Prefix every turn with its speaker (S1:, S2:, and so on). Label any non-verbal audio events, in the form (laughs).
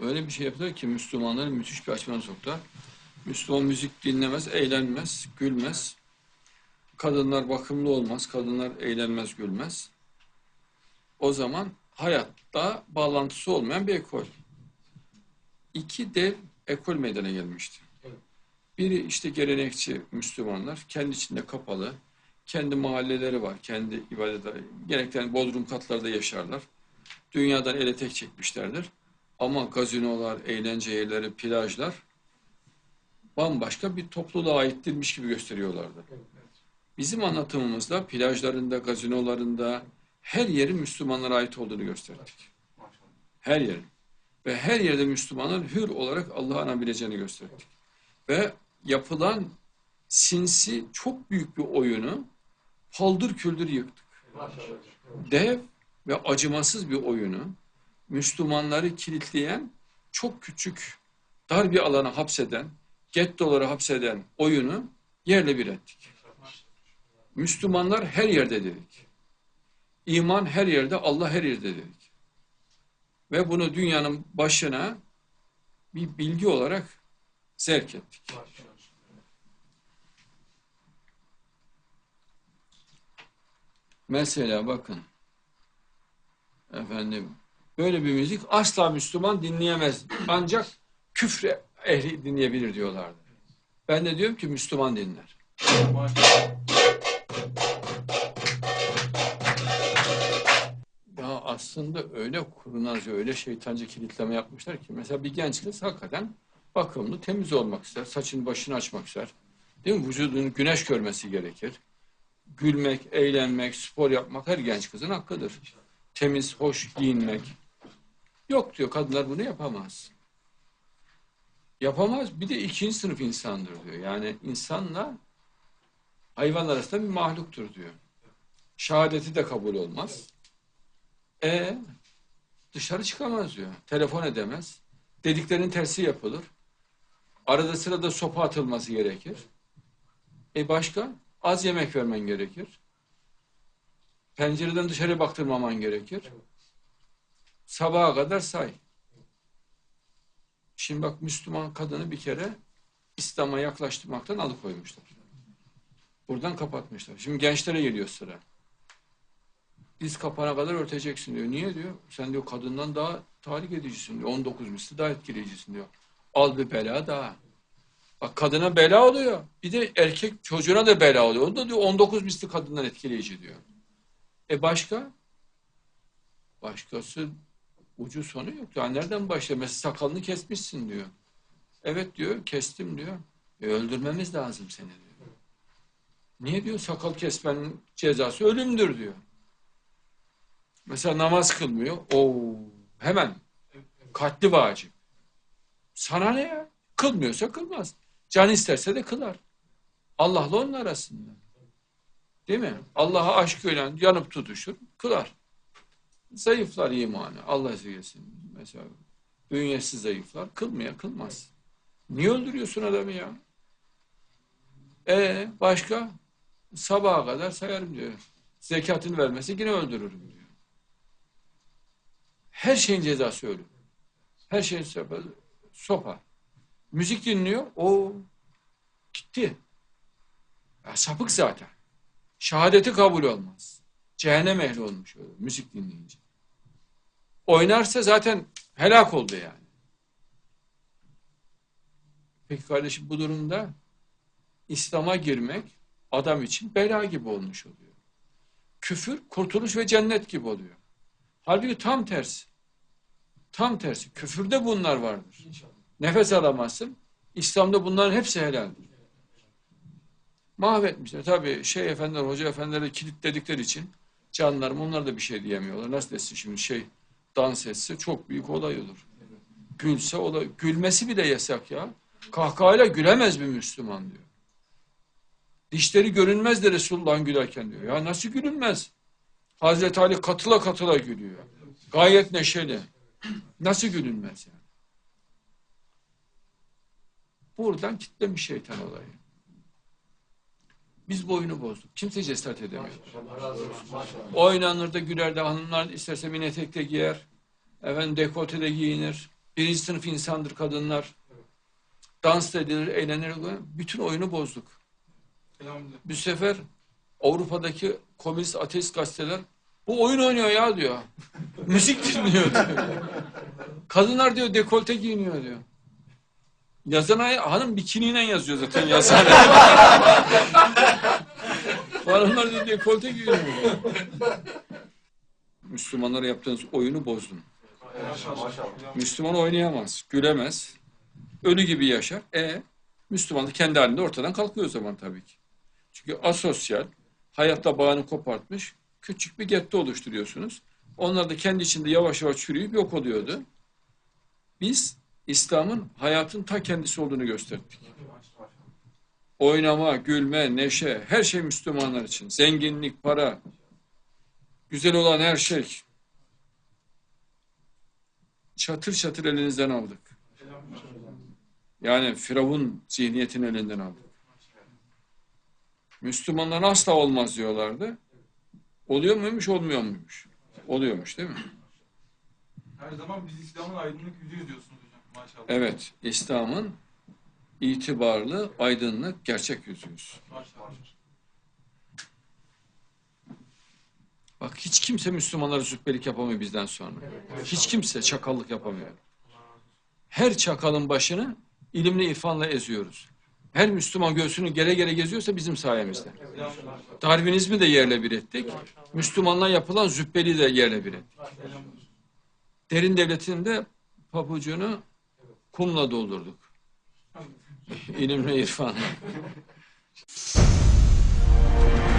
S1: öyle bir şey yaptılar ki Müslümanları müthiş bir açmana soktular. Müslüman müzik dinlemez, eğlenmez, gülmez. Kadınlar bakımlı olmaz, kadınlar eğlenmez, gülmez. O zaman hayatta bağlantısı olmayan bir ekol. İki dev ekol meydana gelmişti. Biri işte gelenekçi Müslümanlar, kendi içinde kapalı, kendi mahalleleri var, kendi ibadetleri. Genellikle bodrum katlarda yaşarlar. Dünyadan ele tek çekmişlerdir. Ama gazinolar, eğlence yerleri, plajlar bambaşka bir topluluğa aittirmiş gibi gösteriyorlardı. Bizim anlatımımızda plajlarında, gazinolarında her yerin Müslümanlara ait olduğunu gösterdik. Her yerin. Ve her yerde Müslümanların hür olarak Allah'ı anabileceğini gösterdik. Ve yapılan sinsi çok büyük bir oyunu paldır küldür yıktık. Dev ve acımasız bir oyunu Müslümanları kilitleyen çok küçük dar bir alana hapseden gettolara hapseden oyunu yerle bir ettik. Müslümanlar her yerde dedik. İman her yerde, Allah her yerde dedik. Ve bunu dünyanın başına bir bilgi olarak zerk ettik. Mesela bakın efendim böyle bir müzik asla Müslüman dinleyemez. Ancak küfre ehli dinleyebilir diyorlardı. Ben de diyorum ki Müslüman dinler. Ya aslında öyle kurnaz, öyle şeytancı kilitleme yapmışlar ki mesela bir genç kız hakikaten bakımlı, temiz olmak ister, saçını başını açmak ister. Değil mi? Vücudunun güneş görmesi gerekir. Gülmek, eğlenmek, spor yapmak her genç kızın hakkıdır. Temiz, hoş giyinmek. Yok diyor, kadınlar bunu yapamaz. Yapamaz. Bir de ikinci sınıf insandır diyor. Yani insanla hayvanlar arasında bir mahluktur diyor. Şehadeti de kabul olmaz. E dışarı çıkamaz diyor. Telefon edemez. Dediklerinin tersi yapılır. Arada sırada sopa atılması gerekir. E başka? Az yemek vermen gerekir. Pencereden dışarı baktırmaman gerekir. Sabaha kadar say. Şimdi bak Müslüman kadını bir kere İslam'a yaklaştırmaktan alıkoymuşlar. Buradan kapatmışlar. Şimdi gençlere geliyor sıra. Diz kapana kadar örteceksin diyor. Niye diyor? Sen diyor kadından daha tahrik edicisin diyor. 19 misli daha etkileyicisin diyor. Al bir bela daha. Bak kadına bela oluyor. Bir de erkek çocuğuna da bela oluyor. O da diyor 19 misli kadından etkileyici diyor. E başka? Başkası ucu sonu yok. Yani nereden başlıyor? Mesela sakalını kesmişsin diyor. Evet diyor, kestim diyor. E öldürmemiz lazım seni diyor. Niye diyor? Sakal kesmenin cezası ölümdür diyor. Mesela namaz kılmıyor. Oo, hemen katli vacip. Sana ne ya? Kılmıyorsa kılmaz. Can isterse de kılar. Allah'la onun arasında. Değil mi? Allah'a aşkıyla yanıp tutuşur, kılar. Zayıflar imanı. Allah sevgisin. Mesela bünyesi zayıflar. Kılmaya kılmaz. Niye öldürüyorsun adamı ya? E başka? Sabaha kadar sayarım diyor. Zekatını vermesi yine öldürürüm diyor. Her şeyin cezası ölüm. Her şeyin sopa. sopa. Müzik dinliyor. O gitti. Ya, sapık zaten. Şehadeti kabul olmaz. Cehennem ehli olmuş öyle, müzik dinleyince. Oynarsa zaten helak oldu yani. Peki kardeşim bu durumda İslam'a girmek adam için bela gibi olmuş oluyor. Küfür, kurtuluş ve cennet gibi oluyor. Halbuki tam tersi. Tam tersi. Küfürde bunlar vardır. Nefes alamazsın. İslam'da bunların hepsi helaldir. Mahvetmişler. Tabii şey efendiler, hoca efendileri kilitledikleri için canlarım onlar da bir şey diyemiyorlar. Nasıl desin şimdi şey dans etse çok büyük olay olur. Gülse olay. Gülmesi bile yasak ya. Kahkahayla gülemez bir Müslüman diyor. Dişleri görünmez de Resulullah'ın gülerken diyor. Ya nasıl gülünmez? Hazreti Ali katıla katıla gülüyor. Gayet neşeli. Nasıl gülünmez yani? Buradan kitlemiş şeytan olayı. Biz bu oyunu bozduk. Kimse cesaret edemiyor. Oynanır da güler de hanımlar isterse mini etek de giyer. Efendim dekolte de giyinir. Birinci sınıf insandır kadınlar. Dans da edilir, eğlenir. Bütün oyunu bozduk. Bu sefer Avrupa'daki komünist ateist gazeteler bu oyun oynuyor ya diyor. (laughs) Müzik dinliyor diyor. (laughs) Kadınlar diyor dekolte giyiniyor diyor. Yazan ay hanım bikiniyle yazıyor zaten (laughs) yazan. Hanımlar diyor dekolte giyiniyor diyor. Müslümanlara yaptığınız oyunu bozdun. Müslüman oynayamaz, gülemez. Ölü gibi yaşar. E Müslüman da kendi halinde ortadan kalkıyor o zaman tabii ki. Çünkü asosyal, hayatta bağını kopartmış, küçük bir getto oluşturuyorsunuz. Onlar da kendi içinde yavaş yavaş çürüyüp yok oluyordu. Biz İslam'ın hayatın ta kendisi olduğunu gösterdik. Oynama, gülme, neşe, her şey Müslümanlar için. Zenginlik, para, güzel olan her şey. Çatır çatır elinizden aldık. Yani Firavun zihniyetini elinden aldık. Müslümanlar asla olmaz diyorlardı. Oluyor muymuş, olmuyor muymuş? Oluyormuş değil mi?
S2: Her zaman biz İslam'ın aydınlık yüzüyüz diyorsunuz. Maşallah.
S1: Evet, İslam'ın itibarlı, aydınlık, gerçek yüzüyüz.
S2: Maşallah.
S1: Bak hiç kimse Müslümanlara züppelik yapamıyor bizden sonra. Hiç kimse çakallık yapamıyor. Her çakalın başını ilimle irfanla eziyoruz. Her Müslüman göğsünü gere gere geziyorsa bizim sayemizde. Darwinizmi de yerle bir ettik. Müslümanlığa yapılan züppeliği de yerle bir ettik. Derin devletinin de pabucunu kumla doldurduk. İlimle irfanla. (laughs)